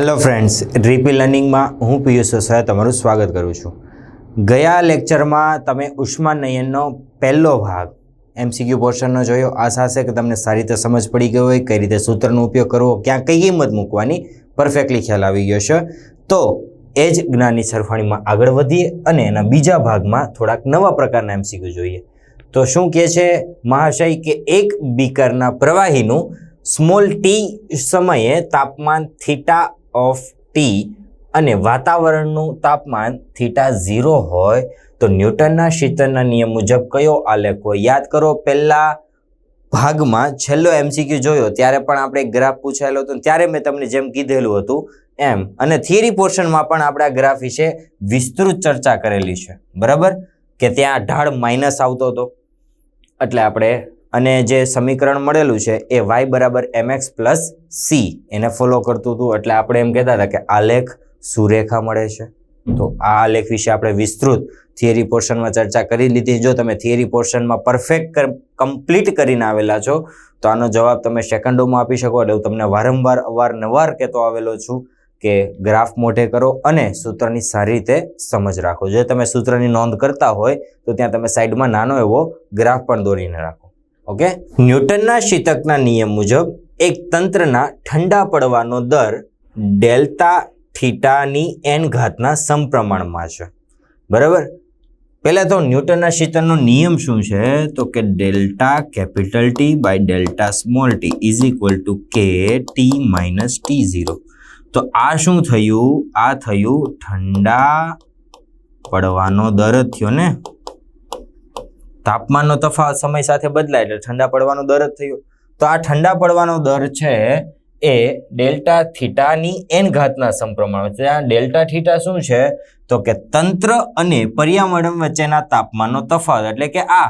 Hello friends રીપી લર્નિંગમાં હું પિયુષ વસાવા તમારું સ્વાગત કરું છું. ગયા લેક્ચરમાં તમે ઉષ્માનયનનો પહેલો ભાગ એમસીક્યુ પોર્શનનો જોયો. આશા છે કે તમને સારી રીતે સમજ પડી ગઈ હોય, કઈ રીતે સૂત્રનો ઉપયોગ કરવો, ક્યાં કઈ કિંમત મૂકવાની પરફેક્ટલી ખ્યાલ આવી ગયો છે. તો એ જ જ્ઞાનની સરખામણીમાં આગળ વધીએ અને એના બીજા ભાગમાં થોડાક નવા પ્રકારના એમસીક્યુ જોઈએ. તો શું કહે છે મહાશય કે એક બીકરના પ્રવાહીનું સ્મોલ ટી સમયે તાપમાન થીટા ઓફ ટી અને વાતાવરણનું તાપમાન થીટા ઝીરો હોય તો ન્યૂટનના શીતળના નિયમ મુજબ કયો આલેખ હોય યાદ કરો? પહેલા ભાગમાં છેલ્લો એમસીક્યુ જોયો, ત્યારે પણ આપણે ગ્રાફ પૂછાયેલો હતો ત્યારે મેં તમને જેમ કીધેલું હતું એમ. અને થિયરી પોર્શનમાં પણ આપણે આ ગ્રાફ વિશે વિસ્તૃત ચર્ચા કરેલી છે. બરાબર? કે ત્યાં ઢાળ માઇનસ આવતો હતો. એટલે આપણે અને જે સમીકરણ મળેલું છે એ વાય બરાબર એમએક્સ પ્લસ સી એને ફોલો કરતું હતું. એટલે આપણે એમ કહેતા હતા કે આલેખ સુરેખા મળે છે. તો આ આલેખ વિશે આપણે વિસ્તૃત થિયરી પોર્શનમાં ચર્ચા કરી લીધી. જો તમે થિયરી પોર્શનમાં પરફેક્ટ કમ્પ્લીટ કરીને આવેલા છો, તો આનો જવાબ તમે સેકન્ડોમાં આપી શકો. એટલે હું તમને વારંવાર, અવારનવાર કહેતો આવેલો છું કે ગ્રાફ મોઢે કરો અને સૂત્રની સારી રીતે સમજ રાખો. જો તમે સૂત્રની નોંધ કરતા હોય, તો ત્યાં તમે સાઈડમાં નાનો એવો ગ્રાફ પણ દોરીને રાખો. ઓકે? ન્યૂટનના શીતકના નિયમ મુજબ એક તંત્રના ઠંડા પડવાનો દર ડેલ્ટા થીટાની એન ઘાતના સમપ્રમાણમાં છે. બરાબર? પહેલાં તો ન્યૂટનના શીતનનો નિયમ શું છે? તો કે delta capital T by delta small T is equal to K T minus T zero. તો આ શું થયું? આ થયું ઠંડા પડવાનો દર જ થયો ને? તાપમાનનો તફાવત સમય સાથે બદલાય એટલે ઠંડા પડવાનો દર જ થયો. તો આ ઠંડા પડવાનો દર છે એ ડેલ્ટા થીટાની એન ઘાતના સમપ્રમાણ છે આ ડેલ્ટા થીટા શું છે? તો કે તંત્ર અને પર્યાવરણ વચ્ચેના તાપમાનનો તફાવત. એટલે કે આ.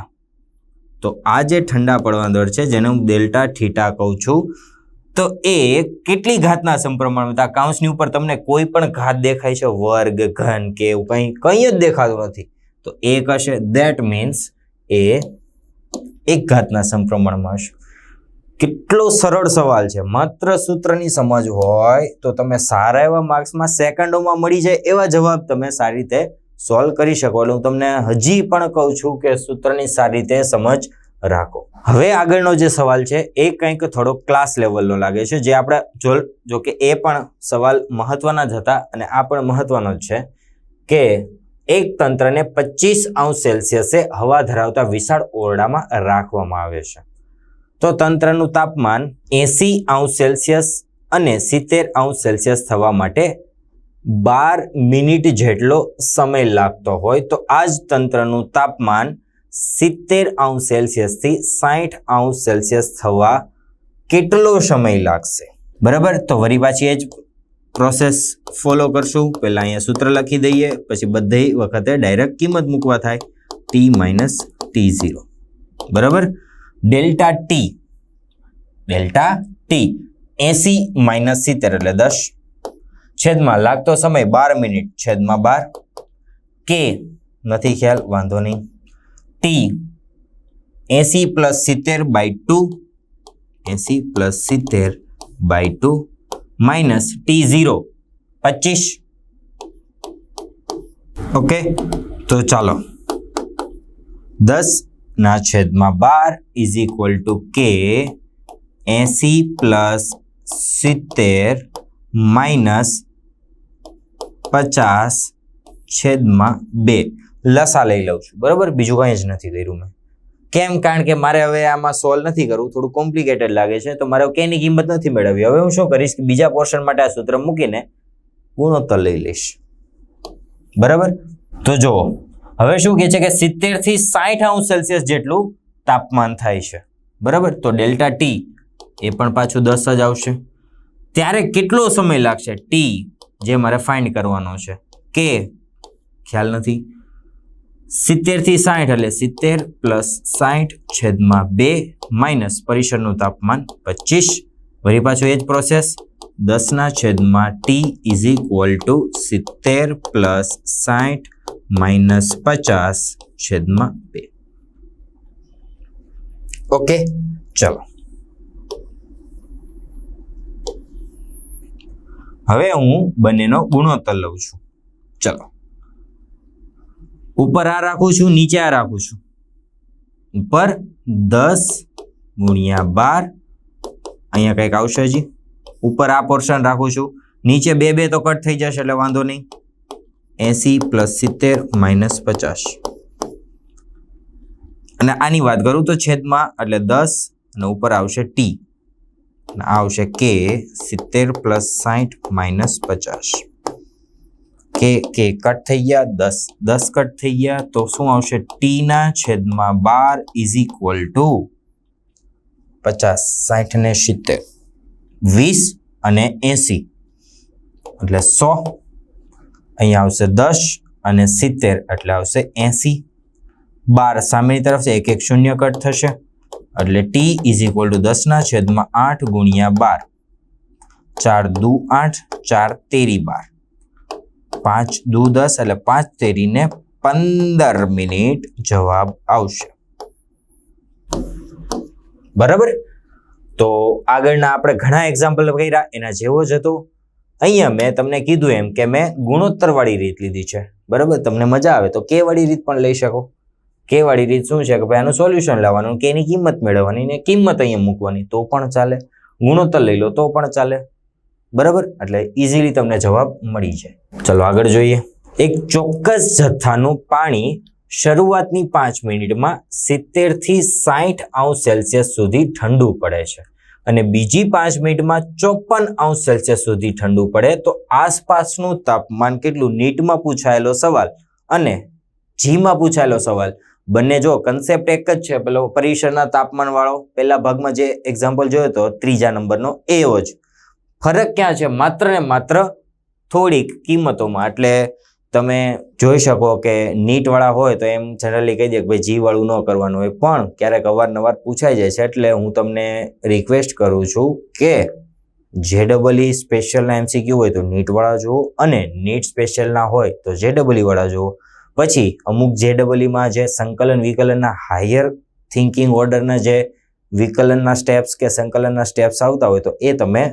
તો આ જે ઠંડા પડવાનો દર છે, જેને હું ડેલ્ટા થીટા કહું છું, તો એ કેટલી ઘાતના સંપ્રમાણમાં આ કાઉન્સની ઉપર તમને કોઈ પણ ઘાત દેખાય છે, વર્ગ, ઘન કે એવું કંઈ કંઈ જ દેખાતું નથી. તો એક હશે દેટ મીન્સ એ એક ઘાતના સંક્રમણમાં હશે. કેટલો સરળ સવાલ છે. માત્ર સૂત્રની સમજ હોય તો તમે સારા એવા માર્ક્સમાં સેકન્ડોમાં મળી જાય એવા જવાબ તમે સારી રીતે સોલ્વ કરી શકો. એટલે હું તમને હજી પણ કહું છું કે સૂત્રની સારી રીતે સમજ રાખો. હવે આગળનો જે સવાલ છે એ કંઈક થોડો ક્લાસ લેવલનો લાગે છે. જે આપણે જો જો કે એ પણ સવાલ મહત્વના જ હતા અને આ પણ મહત્વનો જ છે કે એક તંત્રને પચીસ અંશ સેલ્સિયસે હવા ધરાવતા વિશાળ ઓરડામાં રાખવામાં આવે છે. તો તંત્રનું તાપમાન એસી અંશ સેલ્સિયસ અને સિત્તેર અંશ સેલ્સિયસ થવા માટે બાર મિનિટ જેટલો સમય લાગતો હોય તો આ જ તંત્રનું તાપમાન સિત્તેર અંશ સેલ્સિયસથી સાઠ અંશ સેલ્સિયસ થવા કેટલો સમય લાગશે? બરાબર? તો વરી પાછી એ જ પ્રોસેસ ફોલો કરશું. પહેલાં અહીંયા સૂત્ર લખી દઈએ, પછી બધી વખતે ડાયરેક્ટ કિંમત મૂકવા થાય. ટી માઇનસ ટી ઝીરો બરાબર? ડેલ્ટા ટી ડેલ્ટા ટી એસી માઇનસ સિત્તેર એટલે દસ. છેદમાં લાગતો સમય બાર મિનિટ, છેદમાં બાર. કે નથી ખ્યાલ, વાંધો નહીં. ટી એસી પ્લસ સિત્તેર બાય ટુ એસી પ્લસ સિત્તેર by two minus T zero પચીસ ઓકે તો ચાલો દસ ના છેદમાં બાર ઇઝ ઇક્વલ ટુ કે એસી પ્લસ સિત્તેર માઇનસ પચાસ છેદમાં બે લસા લઈ લઉં છું બરાબર બીજું કંઈ જ નથી કર્યું મેં કેમ? કારણ કે મારે હવે આમાં સોલ્વ નથી કરવું, થોડું કોમ્પ્લિકેટેડ લાગે છે, તો મારે કેની કિંમત નથી મેળવવી. હવે હું શું કરીશ કે બીજા પોર્શન માટે આ સૂત્ર મૂકીને ગુણોત્તર લઈ લઈશ. બરાબર? તો જુઓ, હવે શું કહે છે કે સિત્તેરથી સાઠ અંશ સેલ્સિયસ જેટલું તાપમાન થાય છે. બરાબર? તો ડેલ્ટા ટી એ પણ પાછું દસ જ આવશે. ત્યારે કેટલો સમય લાગશે? ટી, જે મારે ફાઇન્ડ કરવાનો છે. કે? ખ્યાલ નથી. સિત્તેરથી સાઠ એટલે સિત્તેર પ્લસ સાઠ છેદમાં બે માઇનસ પરિસરનું તાપમાન પચીસ. વળી પાછું એ જ પ્રોસેસ દસના છેદમાં ટી ઇઝ ઇક્વલ ટુ સિત્તેર પ્લસ સાઠ માઇનસ પચાસ છેદમાં બે. ઓકે, ચલો. હવે હું બંનેનો ગુણોત્તર લઉં છું. ચલો. ઉપર આ રાખું છું, નીચે આ રાખું છું. ઉપર દસ ગુણ્યા બાર. અહીંયા કંઈક આવશે હજી. ઉપર આ પોર્શન રાખું છું. નીચે બે બે તો કટ થઈ જશે, એટલે વાંધો નહીં. એસી પ્લસ સિત્તેર માઇનસ પચાસ. અને આની વાત કરું તો છેદમાં, એટલે દસ, અને ઉપર આવશે ટી. અને આવશે કે સિત્તેર પ્લસ સાઠ માઇનસ પચાસ. કે કે કટ થઈ ગયા, દસ દસ કટ થઈ ગયા, તો શું આવશે? ટીના છેદમાં બાર ઇઝ ઇક્વલ ટુ પચાસ, સાઠ ને સિત્તેર. વીસ અને એસી. એટલે સો. અહીંયા આવશે દસ અને સિત્તેર, એટલે આવશે એસી. બાર સામેની તરફ છે, એક એક શૂન્ય કટ થશે. એટલે ટી ઇઝ ઇક્વલ ટુ દસના છેદમાં આઠ ગુણ્યા બાર. ચાર દુ આઠ, ચાર તેરી બાર. પાંચ દુ દસ એટલે પાંચ તેરીને પંદર મિનિટ જવાબ આવશે. બરાબર? તો આગળના આપણે ઘણા એક્ઝામ્પલ કર્યા, એના જેવો જ હતો. અહીંયા મેં તમને કીધું એમ કે મેં ગુણોત્તર વાળી રીત લીધી છે. બરાબર? તમને મજા આવે તો કે વાળી રીત પણ લઈ શકો. કે વાળી રીત શું છે? કે ભાઈ આનું સોલ્યુશન લાવવાનું કે એની કિંમત મેળવવાની ને કિંમત અહીંયા મૂકવાની. તો પણ ચાલે. ગુણોત્તર લઈ લો તો પણ ચાલે. બરાબર? એટલે ઇઝીલી તમને જવાબ મળી જાય. ચલો આગળ જોઈએ. એક ચોક્કસ જથ્થાનું પાણી શરૂઆતની પાંચ મિનિટમાં સિત્તેરથી સાઠ અંશ સેલ્સિયસ સુધી ઠંડુ પડે છે. અને બીજી પાંચ મિનિટમાં ચોપન અંશ સેલ્સિયસ સુધી ઠંડુ પડે તો આસપાસનું તાપમાન કેટલું? નીટમાં પૂછાયેલો સવાલ અને જીમાં પૂછાયેલો સવાલ. બંને જો કન્સેપ્ટ એક જ છે, પેલો પરિસરના તાપમાન વાળો પહેલા ભાગમાં જે એક્ઝામ્પલ જોયો હતો ત્રીજા નંબરનો એવો જ. ફરક ક્યાં છે? માત્ર ને માત્ર થોડીક કિંમતોમાં. એટલે તમે જોઈ શકો કે નીટવાળા હોય તો એમ જનરલી કહી દે કે ભાઈ જીવાળું ન કરવાનું હોય. પણ ક્યારેક અવારનવાર પૂછાઈ જાય છે. એટલે હું તમને રિક્વેસ્ટ કરું છું કે જે ડબલઈ સ્પેશિયલના એમસીક્યુ હોય તો નીટવાળા જુઓ અને નીટ સ્પેશિયલના હોય તો જે ડબલઈ જુઓ. પછી અમુક જે ડબલઈમાં જે સંકલન વિકલનના હાયર થિંકિંગ ઓર્ડરના જે વિકલનના સ્ટેપ્સ કે સંકલનના સ્ટેપ્સ આવતા હોય તો એ તમે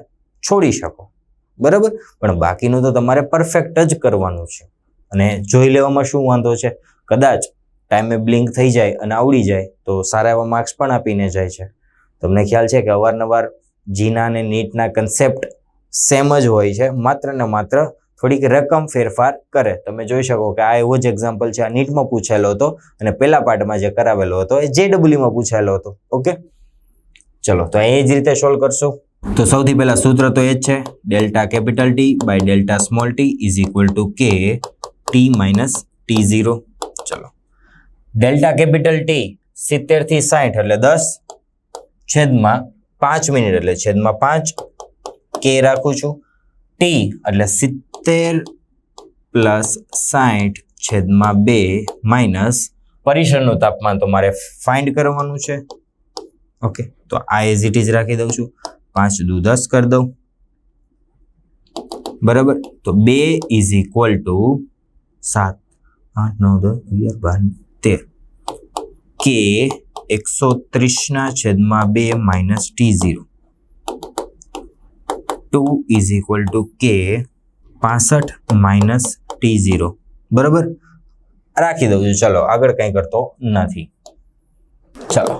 છોડી શકો. બરાબર? પણ બાકીનું તો તમારે પરફેક્ટ જ કરવાનું છે. અને જોઈ લેવામાં શું વાંધો છે? કદાચ ટાઈમે બ્લિંક થઈ જાય અને આવડી જાય, તો સારા એવા માર્ક્સ પણ આપીને જાય છે. તમને ખ્યાલ છે કે અવારનવાર જીના અને નીટના કન્સેપ્ટ સેમ જ હોય છે. માત્ર ને માત્ર થોડીક રકમ ફેરફાર કરે. તમે જોઈ શકો કે આ એવો જ એક્ઝામ્પલ છે. આ નીટમાં પૂછાયેલો હતો અને પહેલા પાર્ટમાં જે કરાવેલો હતો એ જે ડબલ્યુમાં પૂછાયેલો હતો. ઓકે? ચલો, તો એ જ રીતે સોલ્વ કરશું. તો સૌથી પહેલા સૂત્ર તો એ જ છે. Delta capital T by delta small T is equal to K T minus T zero. ચલો. ડેલ્ટા કેપિટલ ટી સિત્તેરથી સાઠ એટલે દસ છેદમાં પાંચ મિનિટ એટલે છેદમાં પાંચ કે રાખું છું. ટી એટલે સિત્તેર પ્લસ સાઠ છેદમાં બે માઇનસ પરિસરનું તાપમાન તો મારે ફાઇન્ડ કરવાનું છે. ઓકે. તો આ એઝ ઇટ ઇઝ રાખી દઉં છું. પાંચ દુ દસ કરી દઉં. બરાબર? તો બે ઇઝ ઇક્વલ ટુ સાત. આઠ, નવ, દસ, અગિયાર, બાર, તેર. કે એકસો ત્રીસના છેદમાં બે minus T zero two is equal to K પાસઠ માઇનસ ટી ઝીરો બરાબર? રાખી દઉં છું. ચલો, આગળ કંઈ કરતો નથી. ચલો,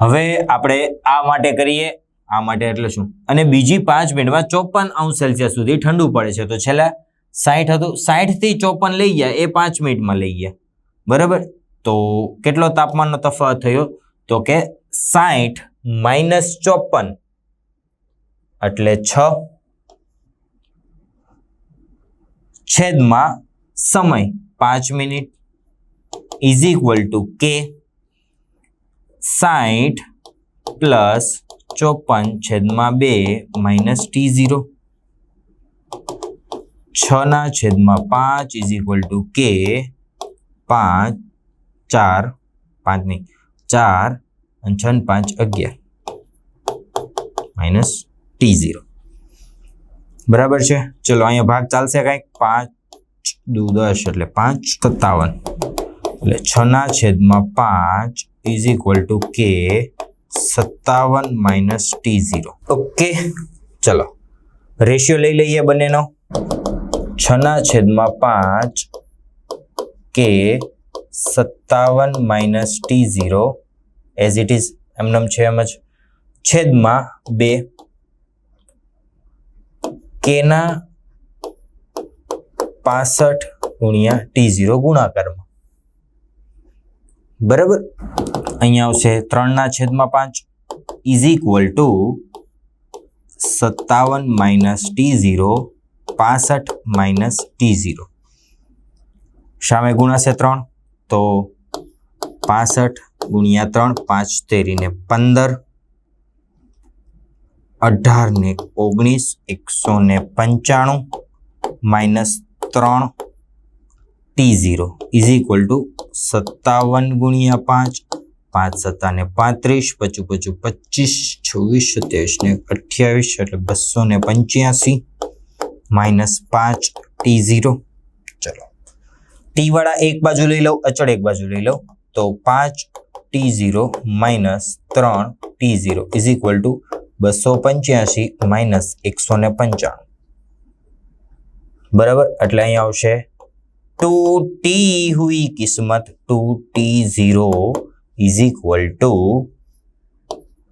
હવે આપણે આ માટે કરીએ આ માટે એટલે શું? અને બીજી પાંચ મિનિટમાં ચોપન અંશ સેલ્સિયસ સુધી ઠંડુ પડે છે. તો છેલ્લા સાઠ હતું. સાઠથી ચોપન લઈ ગયા. એ પાંચ મિનિટમાં લઈ ગયા. બરાબર? તો કેટલો તાપમાનનો તફાવત થયો? તો કે સાઠ માઇનસ ચોપન એટલે છ છેદમાં સમય. પાંચ મિનિટ ઇઝ ઇક્વલ ટુ કે સાઠ પ્લસ ચોપન છેદમાં બે માઇનસ ટી ઝીરો. છ ના છેદમાં પાંચ ઇઝ ઇક્વલ ટુ કે પાંચ, ચાર, પાંચ નહીં. ચાર અને છ પાંચ અગિયાર. Minus T zero. બરાબર છે? ચલો, અહીંયા ભાગ ચાલશે કાંઈક પાંચ દુ દસ એટલે પાંચ સત્તાવન. એટલે છ ના છેદમાં પાંચ ઇઝ ઇક્વલ ટુ કે સત્તાવન માઇનસ ટી ઝીરો ઓકે ચલો. રેશિયો લઈ લઈએ બંનેનો. છના છેદમાં પાંચ કે સત્તાવન minus T zero as it is એમનેમ છે એમ જ. છેદમાં બે કેના પાસઠ ગુણ્યા ટી ઝીરો ગુણાકારમાં. બરાબર? અહીંયા આવશે. ત્રણના છેદમાં પાંચ ઇઝ ઇક્વલ ટુ સત્તાવન માઇનસ ટી ઝીરો પાસઠ માઇનસ ટી ઝીરો સામે ગુણાશે ત્રણ, તો પાસઠ ગુણ્યા ત્રણ, પાંચ તેરીને પંદર. અઢાર ને ઓગણીસ એકસો ને પંચાણું માઇનસ ત્રણ T zero is equal to સત્તાવન ગુણ્યા પાંચ પાંચ, સત્તા ને પાંત્રીસ, પચું પચું, પચીસ, છવ્વીસ, સત્યાવીસ ને અઠ્યાવીસ એટલે બસો ને પંચ્યાસી, માઇનસ પાંચ, ટી ઝીરો. ચલો. ટી વાળા એક બાજુ લઈ લઉં, અચળ એક બાજુ લઈ લઉં, તો પાંચ, ટી ઝીરો, માઇનસ ત્રણ, T zero is equal to બસો પંચ્યાસી, માઇનસ એકસો ને પંચાણું. બરાબર? એટલે અહીંયા આવશે, ટુ ટી હુઈ કિસ્મત, two T zero is equal to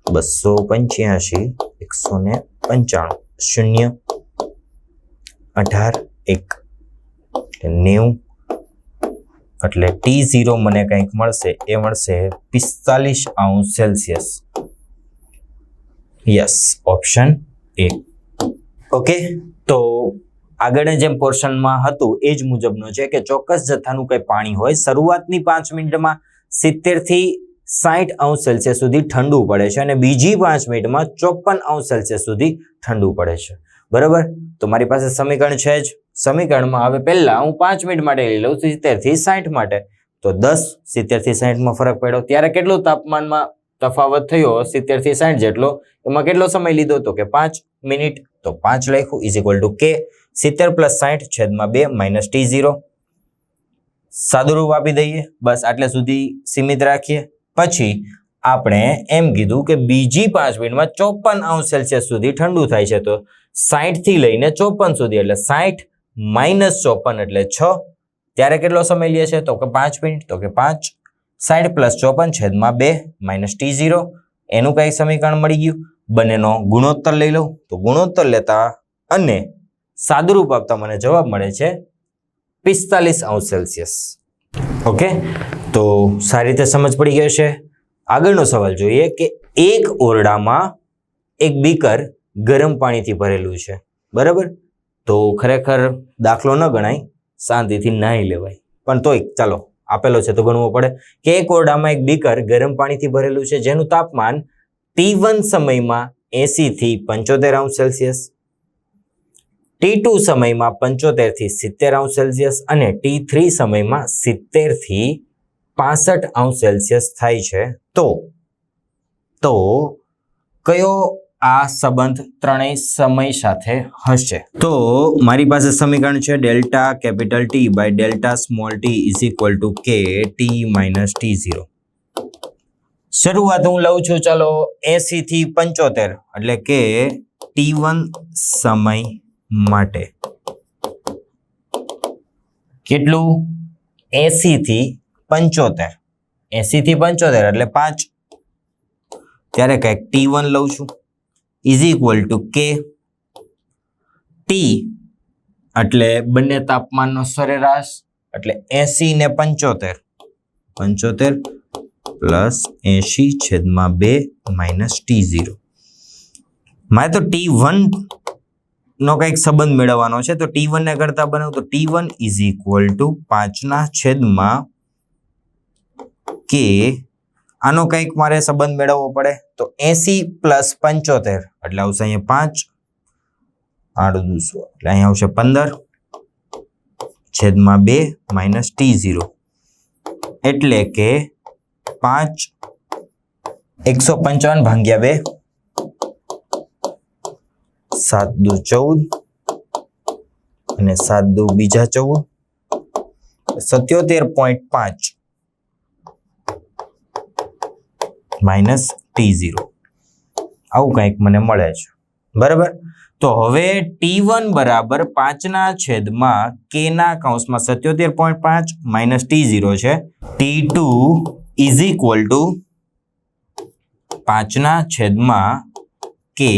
બસો પંચ્યાસી એકસો ને પંચાણું શૂન્ય અઢાર એક નેવું. એટલે ટી ઝીરો મને કંઈક મળશે. એ મળશે પિસ્તાલીસ અંશ Celsius. Yes option A okay તો આગળના જેમ પોર્શનમાં હતું, એ જ મુજબનો છે કે ચોક્કસ જથ્થાનું કંઈ પાણી હોય, શરૂઆતની પાંચ મિનિટમાં સિત્તેરથી સાઠ અંશ સેલ્સિયસ સુધી ઠંડુ પડે છે અને બીજી પાંચ મિનિટમાં ચોપન અંશ સેલ્સિયસ સુધી ઠંડુ પડે છે. બરાબર? તો મારી પાસે સમીકરણ છે જ. સમીકરણમાં હવે પહેલાં હું પાંચ મિનિટ માટે લઈ લઉં સિત્તેરથી સાઠ માટે. તો દસ સિત્તેરથી સાઠમાં ફરક પડ્યો. ત્યારે કેટલું તાપમાનમાં તફાવત થયો? સિત્તેરથી સાઠ જેટલો. એમાં કેટલો સમય લીધો? તો કે પાંચ મિનિટ. તો પાંચ લખ્યું ઇઝ ઇક્વલ ટુ કે સિત્તેર પ્લસ સાઠ છેદમાં બે માઇનસ ટી ઝીરો સાદુરૂપ આપી દઈએ. બસ આટલે સુધી સીમિત રાખીએ. પછી આપણે એમ કીધું કે બીજી પાંચ મિનિટમાં ચોપન અંશ સેલ્સિયસ સુધી ઠંડુ થાય છે તો સાઠથી લઈને ચોપન સુધી, એટલે સાઠ માઇનસ ચોપન, એટલે છ. ત્યારે કેટલો સમય લે છે? તો કે પાંચ મિનિટ, તો કે પાંચ. સાઠ પ્લસ ચોપન છેદમાં બે માઇનસ ટી ઝીરો. એનું કઈ સમીકરણ મળી ગયું? બંનેનો ગુણોત્તર લઈ લઉં. તો ગુણોત્તર લેતા અને સાદુરૂપ આપતા મને જવાબ મળે છે પિસ્તાલીસ અંશ સેલ્સિયસ. ઓકે? તો સારી રીતે સમજ પડી ગઈ છે આગળનો સવાલ જોઈએ કે એક ઓરડામાં એક બીકર ગરમ પાણીથી ભરેલું છે. બરાબર? તો ખરેખર દાખલો ન ગણાય, શાંતિથી નાહી લેવાય. પણ તોય, ચાલો, આપેલો છે તો ગણવો પડે. કે એક ઓરડામાં એક બીકર ગરમ પાણીથી ભરેલું છે, જેનું તાપમાન ટી સમયમાં એંસીથી પંચોતેર અંશ સેલ્સિયસ ટી ટુ સમયમાં પંચોતેરથી સિત્તેર અંશ સેલ્સિયસ અને ટી થ્રી સમયમાં સિત્તેરથી પાસઠ અંશ સેલ્સિયસ થાય છે. તો તો કયો આ સંબંધ ત્રણેય સમય સાથે હશે? તો મારી પાસે સમીકરણ છે delta capital T by delta small T is equal to K T minus T zero શરૂઆત હું લઉં છું, ચાલો એસી થી પંચોતેર, એટલે કે ટી વન સમય માટે. કેટલું? એસી થી પંચોતેર. એસી થી પંચોતેર એટલે પાંચ. ત્યારે કંઈક ટી વન લઉં છું. Is equal to K T એટલે બંને તાપમાનનો સરેરાશ એટલે એસી ને પંચોતેર. પંચોતેર પ્લસ એસી છેદમાં બે માઇનસ ટી ઝીરો. મારે તો ટી વન નો કંઈક સંબંધ મેળવવાનો છે, તો ટી વન ને કરતા બનાવું તો T one is equal to પાંચના છેદમાં કે આનો કંઈક મારે સંબંધ મેળવવો પડે તો એસી પ્લસ પંચોતેર, એટલે આવશે અહીંયા પાંચ આડુસો એટલે અહીંયા આવશે પંદર, છેદમાં બે, માઇનસ ટી ઝીરો એટલે કે પાંચ, એકસો પંચાવન ભાગ્યા બે સાત દુ ચૌદ અને સાત દુ બીજા ચૌદ. સત્યોતેર પોઈન્ટ પાંચ માઇનસ ટી ઝીરો. આવું કંઈક મને મળે છે. બરાબર? તો હવે ટી વન બરાબર પાંચના છેદમાં કે ના કૌંસમાં સત્યોતેર પોઈન્ટ પાંચ માઇનસ ટી ઝીરો છે. T two is equal to પાંચના છેદમાં કે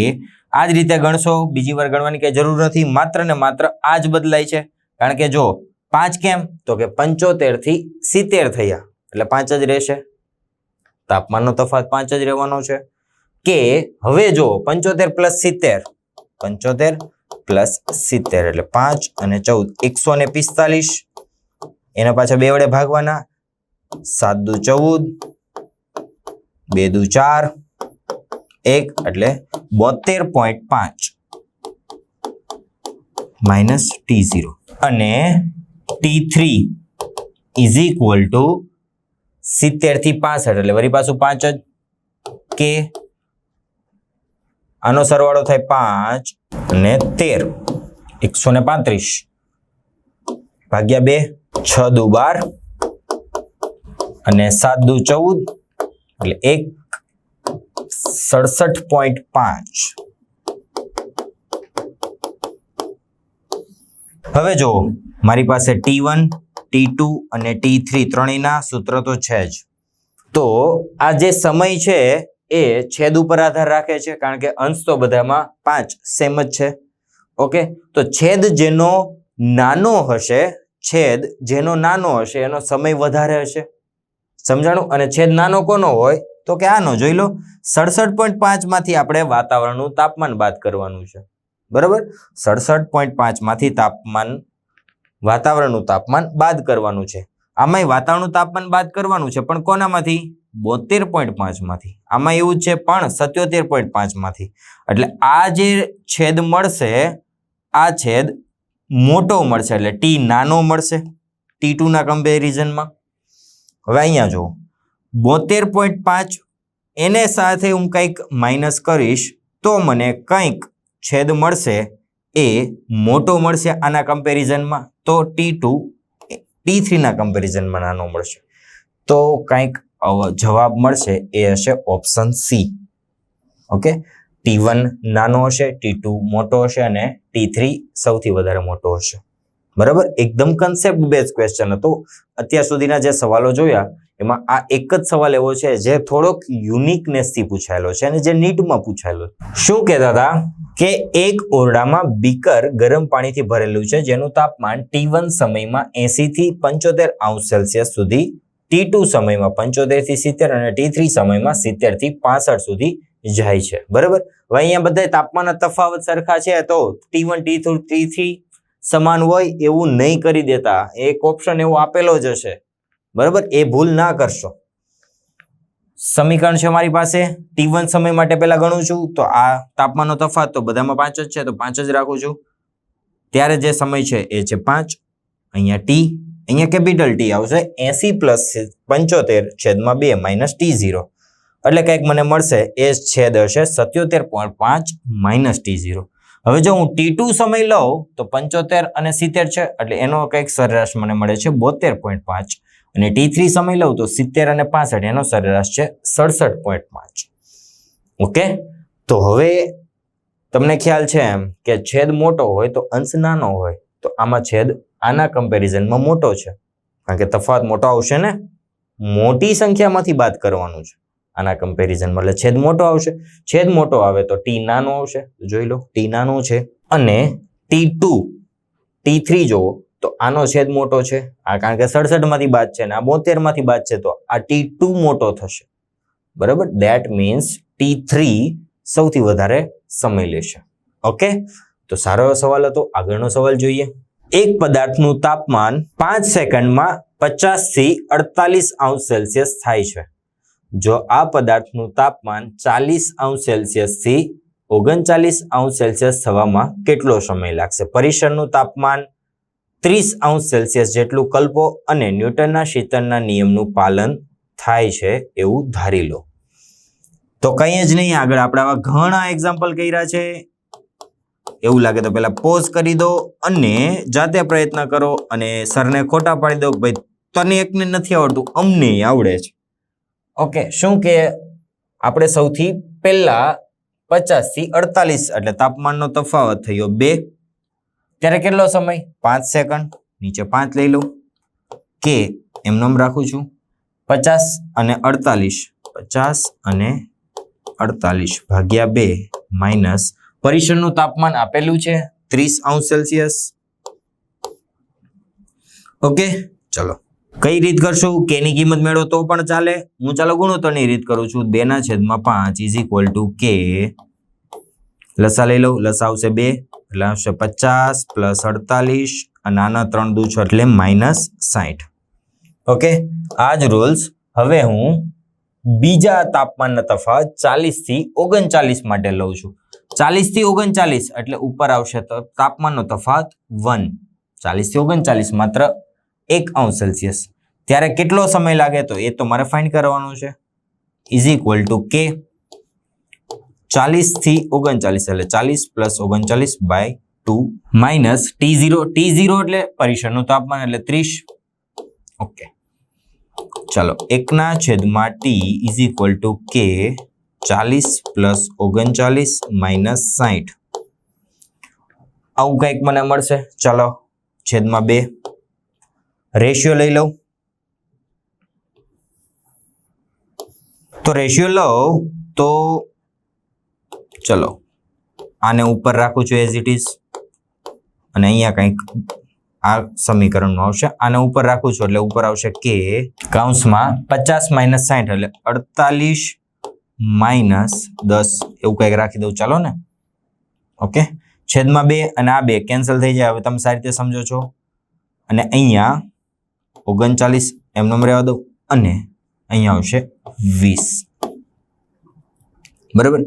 આ જ રીતે ગણશો, બીજી વાર ગણવાની કઈ જરૂર નથી, માત્ર ને માત્ર આ જ બદલાય છે. કારણ કે જો પાંચ કેમ? તો કે પંચોતેરથી સિત્તેર થયા. એટલે પાંચ જ રહેશે. તાપમાનનો તફાત પાંચ જ રહેવાનો છે. કે હવે જો પંચોતેર પ્લસ સિત્તેર, પંચોતેર પ્લસ સિત્તેર એટલે પાંચ અને ચૌદ, એકસો ને પિસ્તાલીસ. એના પાછા બે વડે ભાગવાના. સાત દુ ચૌદ, બે દુ ચાર એક એટલે બોતેર પોઈન્ટ પાંચ. માઇનસ ટી ઝીરો અને T three is equal to સિત્તેરથી પાસઠ એટલે વળી પાછું પાંચ જ. કે આનો સરવાળો થાય પાંચ અને તેર. એકસો ને પાંત્રીસ. ભાગ્યા બે, છ દુ બાર અને સાત દુ ચૌદ. એટલે એક સડસઠ પોઈન્ટ પાંચ. હવે જો મારી પાસે ટી વન ટી ટુ અને ટી થ્રી ત્રણેયના સૂત્ર તો છે જ. તો આ જે સમય છે એ છેદ ઉપર આધાર રાખે છે, કારણ કે અંશ તો બધામાં પાંચ સેમ જ છે. ઓકે? તો છેદ જેનો નાનો હશે, છેદ જેનો નાનો હશે, એનો સમય વધારે હશે. સમજાણું? અને છેદ નાનો કોનો હોય? તો કે આનો જોઈ લો, સડસઠ પોઈન્ટ પાંચમાંથી આપણે વાતાવરણનું તાપમાન બાદ કરવાનું છે. બરાબર? સડસઠ પોઈન્ટ પાંચમાંથી તાપમાન, વાતાવરણનું તાપમાન બાદ કરવાનું છે. આમાંય વાતાવરણનું તાપમાન બાદ કરવાનું છે, પણ કોનામાંથી? બોતેર પોઈન્ટ પાંચમાંથી આમાં એવું છે, પણ સત્યોતેર પોઈન્ટ પાંચમાંથી એટલે આ જે છેદ મળશે, આ છેદ મોટો મળશે, એટલે ટી નાનો મળશે, ટી ટુના કમ્પેરિઝનમાં હવે અહીંયા જુઓ. બોતેર પોઈન્ટ પાંચ. એને સાથે હું કંઈક માઇનસ કરીશ તો મને કંઈક છેદ મળશે. એ મોટો મળશે આના કમ્પેરિઝનમાં. તો ટી ટુ, ટી થ્રીના કમ્પેરિઝનમાં નાનો મળશે. તો કંઈક જવાબ મળશે. એ હશે option C. Okay? T one નાનો હશે, ટી ટુ મોટો હશે અને ટી થ્રી સૌથી વધારે મોટો હશે. બરાબર? એકદમ કન્સેપ્ટ બેઝ ક્વેશ્ચન હતો. અત્યાર સુધીના જે સવાલો જોયા એમાં આ એક જ સવાલ એવો છે જે થોડોક યુનિકનેસથી પૂછાયેલો છે અને જે નીટમાં પૂછાયેલો શું કહેતા હતા? કે એક ઓરડામાં બીકર ગરમ પાણીથી ભરેલું છે, જેનું તાપમાન ટી વન સમયમાં એસી થી પંચોતેર આઉન્સ સેલ્સિયસ સુધી ટી ટુ સમયમાં પંચોતેરથી સિત્તેર અને ટી થ્રી સમયમાં સિત્તેરથી પાસઠ સુધી જાય છે. બરાબર? હવે અહીંયા બધા તાપમાનના તફાવત સરખા છે, તો T one T two T સમાન હોય એવું નહીં કરી દેતા. એક ઓપ્શન એવો આપેલો જ હશે. બરાબર? એ ભૂલ ના કરશો. સમીકરણ છે મારી પાસે. ટી વન સમય માટે પહેલા ગણું છું. તો આ તાપમાનનો તફાત તો બધામાં પાંચ જ છે, તો પાંચ જ રાખું છું. ત્યારે જે સમય છે એ છે પાંચ. અહીંયા ટી અહીંયા કેપિટલ ટી આવશે. એસી પ્લસ પંચોતેર છેદમાં બે, માઇનસ ટી ઝીરો એટલે કંઈક મને મળશે. એ છેદ હશે સત્યોતેર પોઈન્ટ પાંચ, માઇનસ ટી ઝીરો હવે જો હું ટી ટુ સમય લઉં, તો પંચોતેર અને સિત્તેર છે. એટલે એનો કંઈક સરેરાશ મને મળે છે બોતેર પોઈન્ટ પાંચ. અને ટી થ્રી સમય લઉં તો સિત્તેર અને પાસઠ, એનો સરેરાશ છે સડસઠ પોઈન્ટ પાંચ. ઓકે તો હવે તમને ખ્યાલ છે એમ કે છેદ મોટો હોય તો અંશ નાનો હોય તો આમાં છેદ આના કમ્પેરિઝનમાં મોટો છે. કારણ કે તફાવત મોટો આવશે ને? મોટી સંખ્યામાંથી બાદ કરવાનું છે. આના કમ્પેરિઝનમાં એટલે છેદ મોટો આવશે. છેદ મોટો આવે તો ટી નાનો આવશે. જોઈ લો ટી નાનો છે. અને ટી ટુ ટી થ્રી જોવો તો આનો છેદ મોટો છે. આ કારણ કે સડસઠમાંથી બાદ છે ને આ બોતેરમાંથી બાદ છે તો આ ટી ટુ મોટો થશે. બરાબર? દેટ મીન્સ ટી થ્રી સૌથી વધારે સમય લેશે. ઓકે તો સારો એવો સવાલ હતો. આગળનો સવાલ જોઈએ. એક પદાર્થનું તાપમાન પાંચ સેકન્ડમાં પચાસથી અડતાલીસ અંશ સેલ્સિયસ થાય છે. જો આ પદાર્થનું તાપમાન ચાલીસ અંશ સેલ્સિયસથી ઓગણચાલીસ અંશ સેલ્સિયસ થવામાં કેટલો સમય લાગશે? પરિસરનું તાપમાન ત્રીસ અંશ સેલ્સિયસ જેટલું કલ્પો અને ન્યૂટનના શીતળના નિયમનું પાલન થાય છે એવું ધારી લો. તો કંઈ જ નહીં, આગળ આપણે આવા ઘણા એક્ઝામ્પલ કર્યા છે. એવું લાગે તો પહેલાં પોઝ કરી દો અને જાતે પ્રયત્ન કરો અને સરને ખોટા પાડી દો ભાઈ તને એકને નથી આવડતું, અમને આવડે છે. ઓકે શું કે આપણે સૌથી પહેલા પચાસથી અડતાલીસ એટલે તાપમાનનો તફાવત થયો બે ત્યારે કેટલો સમય? પાંચ સેકન્ડ નીચે પાંચ લઈ લઉં. કે એમનેમ રાખું છું. પચાસ અને અડતાલીસ. પચાસ અને અડતાલીસ ભાગ્યા બે માઇનસ પરિસરનું તાપમાન આપેલું છે ત્રીસ અંશ સેલ્સિયસ. ઓકે ચલો. કઈ રીત કરશું? કે ની કિંમત મેળવો તો પણ ચાલે. હું ચાલો ગુણોત્તરની રીત કરું છું. બે ના છેદમાં પાંચ ઇઝ ઇક્વલ ટુ કે લસા લઈ લઉં. લસા આવશે બે, એટલે આવશે પચાસ પ્લસ અડતાલીસ, અને આના ત્રણ દુ છ એટલે માઇનસ સાઠ ઓકે? આ જ રૂલ્સ હવે હું બીજા તાપમાનના તફાવત ચાલીસથી ઓગણચાલીસ માટે લઉં છું. ચાલીસથી ઓગણચાલીસ, એટલે ઉપર આવશે તો તાપમાનનો તફાવત વન. ચાલીસથી ઓગણચાલીસ માત્ર એક અંશ સેલ્સિયસ. ત્યારે કેટલો સમય લાગે તો એ તો મારે ફાઇન્ડ કરવાનું છે. ઇઝ ઇક્વલ ટુ કે ચાલીસથી ઓગણચાલીસ, એટલે ચાલીસ પ્લસ ઓગણચાલીસ by two minus T zero T zero એટલે પરિસરનું તાપમાન, એટલે ત્રીસ. ઓકે ચાલો, એકના છેદમાં ટી ઇઝ ઇક્વલ ટુ કે ચાલીસ પ્લસ ઓગણચાલીસ માઇનસ સાઠ આવું કંઈક મને મળશે. ચાલો, છેદમાં બે. રેશિયો લઈ લઉં. તો રેશિયો લઉં તો ચલો. આને ઉપર રાખું છું એઝ ઇટ ઇઝ અને અહીંયા કંઈક આ સમીકરણનું આવશે. આને ઉપર રાખું છું એટલે ઉપર આવશે કે કાઉન્સમાં પચાસ માઇનસ સાઠ એટલે અડતાલીસ માઇનસ દસ. એવું કંઈક રાખી દઉં. ચાલો ને. ઓકે? છેદમાં બે અને આ બે કેન્સલ થઈ જાય. હવે તમે સારી રીતે સમજો છો. અને અહીંયા ઓગણચાલીસ એમનો રહેવા દઉં. અને અહીંયા આવશે વીસ. બરાબર?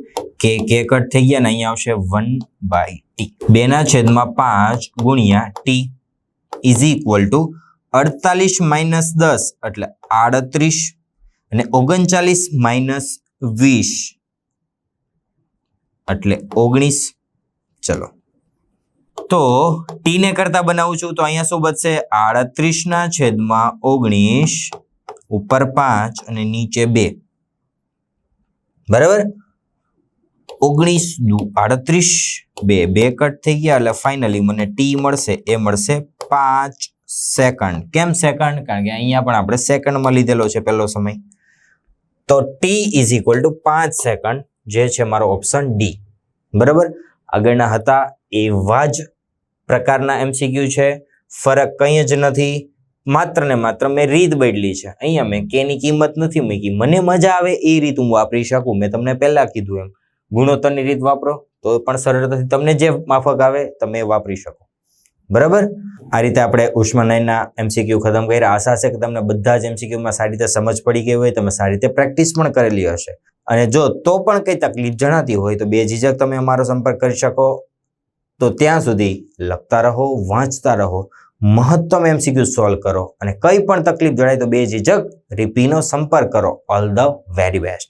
કે કે કટ થઈ ગયા અહીંયા આવશે વન બાય ટી બેના છેદમાં પાંચ ગુણ્યા ટી ઇઝ ઇક્વલ ટુ અડતાલીસ માઇનસ દસ, એટલે આડત્રીસ અને ઓગણચાલીસ માઇનસ વીસ. એટલે ઓગણીસ. ચલો. તો ટી ને કરતા બનાવું છું તો અહીંયા શું બચશે? આડત્રીસ ના છેદમાં ઓગણીસ, ઉપર પાંચ અને નીચે બે. બરાબર? ઓગણીસ દુ આડત્રીસ, બે બે કટ થઈ ગયા, એટલે ફાઇનલી મને ટી મળશે એ મળશે પાંચ સેકન્ડ કેમ સેકન્ડ કારણ કે અહીંયા પણ આપણે સેકન્ડમાં લીધેલો છે પહેલો સમય. તો ટી ઇઝ ઇક્વલ ટુ પાંચ સેકન્ડ જે છે મારો ઓપ્શન ડી બરાબર? આગળના હતા એવા જ પ્રકારના એમસીક્યુ છે. ફરક કંઈ જ નથી. માત્ર ને માત્ર મેં રીત બદલી છે. અહીંયા મેં કેની કિંમત નથી મૂકી. મને મજા આવે એ રીત હું વાપરી શકું. મેં તમને પહેલાં કીધું એમ. ગુણોત્તરની રીત વાપરો, તો પણ સરળતાથી તમને જે માફક આવે, તમે વાપરી શકો. બરાબર? આ રીતે આપણે ઉષ્માનયનના એમસીક્યુ ખતમ કર્યા. આશા છે કે તમને બધા જ એમસીક્યુમાં સારી રીતે સમજ પડી ગઈ હોય, તમે સારી રીતે પ્રેક્ટિસ પણ કરેલી હશે. અને જો તો પણ કંઈ તકલીફ જણાતી હોય, તો બે ઝીઝક તમે અમારો સંપર્ક કરી શકો. તો ત્યાં સુધી લખતા રહો, વાંચતા રહો, મહત્તમ એમસીક્યુ સોલ્વ કરો અને કંઈ પણ તકલીફ જણાય તો બે ઝીઝક રીપીનો સંપર્ક કરો. All the very best.